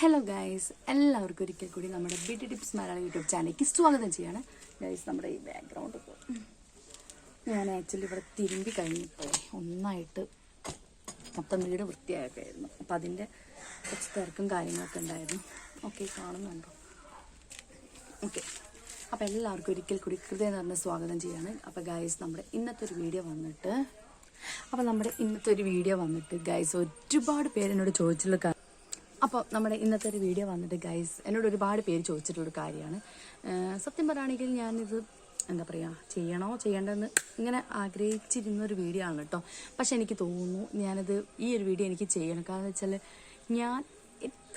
Hello guys എല്ലാവർക്കും ഒരിക്കൽ കൂടി നമ്മുടെ ബ്യൂട്ടി ടിപ്സ് മലയാളം യൂട്യൂബ് ചാനലിലേക്ക് സ്വാഗതം ചെയ്യാണ്. ഗൈസ് നമ്മുടെ ഈ ബാക്ക്ഗ്രൗണ്ട് ഞാൻ ആക്ച്വലി ഇവിടെ തിരുമ്പി കഴിഞ്ഞപ്പോൾ ഒന്നായിട്ട് മൊത്തം വീട് വൃത്തിയായൊക്കെ ആയിരുന്നു. അപ്പം അതിന്റെ കുറച്ച് തിരക്കും കാര്യങ്ങളൊക്കെ ഉണ്ടായിരുന്നു. ഓക്കെ കാണുന്നുണ്ടോ? ഓക്കെ അപ്പോൾ എല്ലാവർക്കും ഒരിക്കൽ കൂടി ഹൃദയം നിറഞ്ഞ സ്വാഗതം ചെയ്യാണ്. അപ്പോൾ ഗൈസ് നമ്മുടെ ഇന്നത്തെ ഒരു വീഡിയോ വന്നിട്ട് അപ്പോൾ നമ്മുടെ ഇന്നത്തെ ഒരു വീഡിയോ വന്നിട്ട് ഗൈസ് ഒരുപാട് പേരെന്നോട് ചോദിച്ചുള്ള അപ്പോൾ നമ്മുടെ ഇന്നത്തെ ഒരു വീഡിയോ വന്നിട്ട് ഗൈസ് എന്നോട് ഒരുപാട് പേര് ചോദിച്ചിട്ടൊരു കാര്യമാണ്. സത്യം പറയുകയാണെങ്കിൽ ഞാനിത് എന്താ പറയുക ചെയ്യണോ ചെയ്യേണ്ടതെന്ന് ഇങ്ങനെ ആഗ്രഹിച്ചിരുന്ന ഒരു വീഡിയോ ആണ് കേട്ടോ. പക്ഷെ എനിക്ക് തോന്നുന്നു ഞാനത് ഈ ഒരു വീഡിയോ എനിക്ക് ചെയ്യണം. കാരണം വെച്ചാൽ ഞാൻ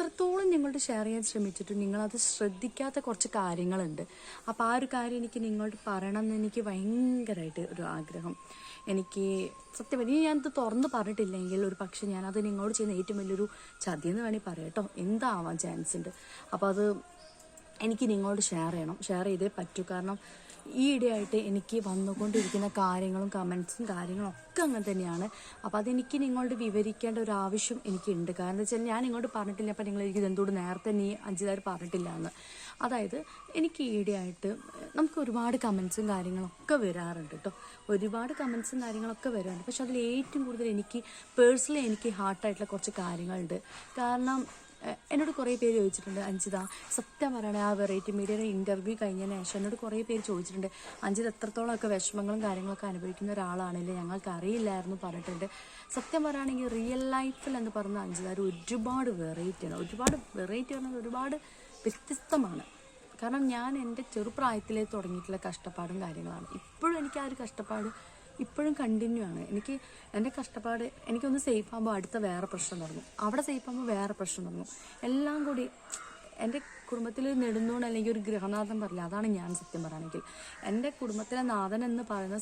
എത്രത്തോളം നിങ്ങളോട് ഷെയർ ചെയ്യാൻ ശ്രമിച്ചിട്ടും നിങ്ങളത് ശ്രദ്ധിക്കാത്ത കുറച്ച് കാര്യങ്ങളുണ്ട്. അപ്പോൾ ആ ഒരു കാര്യം എനിക്ക് നിങ്ങളോട് പറയണം എന്ന് എനിക്ക് ഭയങ്കരമായിട്ട് ഒരു ആഗ്രഹം. എനിക്ക് സത്യം ഇനി ഞാനത് തുറന്ന് പറഞ്ഞിട്ടില്ലെങ്കിൽ ഒരു പക്ഷേ ഞാനത് നിങ്ങളോട് ചെയ്യുന്ന ഏറ്റവും വലിയൊരു ചതി എന്ന് വേണമെങ്കിൽ പറയാം കേട്ടോ. എന്താവാൻ ചാൻസ് ഉണ്ട്? അപ്പോൾ അത് എനിക്ക് നിങ്ങളോട് ഷെയർ ചെയ്യണം. ഷെയർ ചെയ്തേ പറ്റൂ. കാരണം ഈ ഇടയായിട്ട് എനിക്ക് വന്നുകൊണ്ടിരിക്കുന്ന കാര്യങ്ങളും കമൻസും കാര്യങ്ങളും ഒക്കെ അങ്ങനെ തന്നെയാണ്. അപ്പോൾ അതെനിക്ക് നിങ്ങളോട് വിവരിക്കേണ്ട ഒരു ആവശ്യം എനിക്കുണ്ട്. കാരണം എന്താ വെച്ചാൽ ഞാൻ ഇങ്ങോട്ട് പറഞ്ഞിട്ടില്ല. അപ്പം നിങ്ങൾ എനിക്ക് ഇതെന്തുകൊണ്ട് നേരത്തെ നീ അഞ്ചുതാർ പറഞ്ഞിട്ടില്ല എന്ന് അതായത് എനിക്ക് ഈ ഇടയായിട്ട് നമുക്ക് ഒരുപാട് കമൻസും കാര്യങ്ങളൊക്കെ വരാറുണ്ട് കേട്ടോ ഒരുപാട് കമൻസും കാര്യങ്ങളൊക്കെ വരാറുണ്ട്. പക്ഷെ അതിൽ ഏറ്റവും കൂടുതൽ എനിക്ക് പേഴ്സണലി എനിക്ക് ഹാർട്ടായിട്ടുള്ള കുറച്ച് കാര്യങ്ങളുണ്ട്. കാരണം എന്നോട് കുറേ പേര് ചോദിച്ചിട്ടുണ്ട് അഞ്ചിത സത്യം പറയണേ ആ വെറൈറ്റി മീഡിയയുടെ ഇന്റർവ്യൂ കഴിഞ്ഞ ശേഷം എന്നോട് കുറേ പേര് ചോദിച്ചിട്ടുണ്ട് അഞ്ചിത എത്രത്തോളമൊക്കെ വിഷമങ്ങളും കാര്യങ്ങളൊക്കെ അനുഭവിക്കുന്ന ഒരാളാണല്ലേ ഞങ്ങൾക്ക് അറിയില്ലായിരുന്നു പറഞ്ഞിട്ടുണ്ട്. സത്യം പറയുകയാണെങ്കിൽ റിയൽ ലൈഫിൽ എന്ന് പറഞ്ഞ അഞ്ചിതാർ ഒരുപാട് വെറൈറ്റിയാണ് ഒരുപാട് വെറൈറ്റി പറഞ്ഞാൽ ഒരുപാട് വ്യത്യസ്തമാണ്. കാരണം ഞാൻ എന്റെ ചെറുപ്രായത്തിലേ തുടങ്ങിയിട്ടുള്ള കഷ്ടപ്പാടും കാര്യങ്ങളാണ്. ഇപ്പോഴും എനിക്ക് ആ ഒരു കഷ്ടപ്പാട് ഇപ്പോഴും കണ്ടിന്യൂ ആണ്. എനിക്ക് എന്റെ കഷ്ടപ്പാട് എനിക്കൊന്ന് സേഫ് ആകുമ്പോൾ അടുത്ത വേറെ പ്രശ്നം തുടങ്ങും അവിടെ സേഫ് ആകുമ്പോൾ വേറെ പ്രശ്നം തുടങ്ങും എല്ലാം കൂടി എന്റെ കുടുംബത്തിൽ നെടുന്നൂൺ അല്ലെങ്കിൽ ഒരു ഗൃഹനാഥൻ പറയില്ല അതാണ് ഞാൻ സത്യം പറയുകയാണെങ്കിൽ എന്റെ കുടുംബത്തിലെ നാഥൻ എന്ന് പറയുന്ന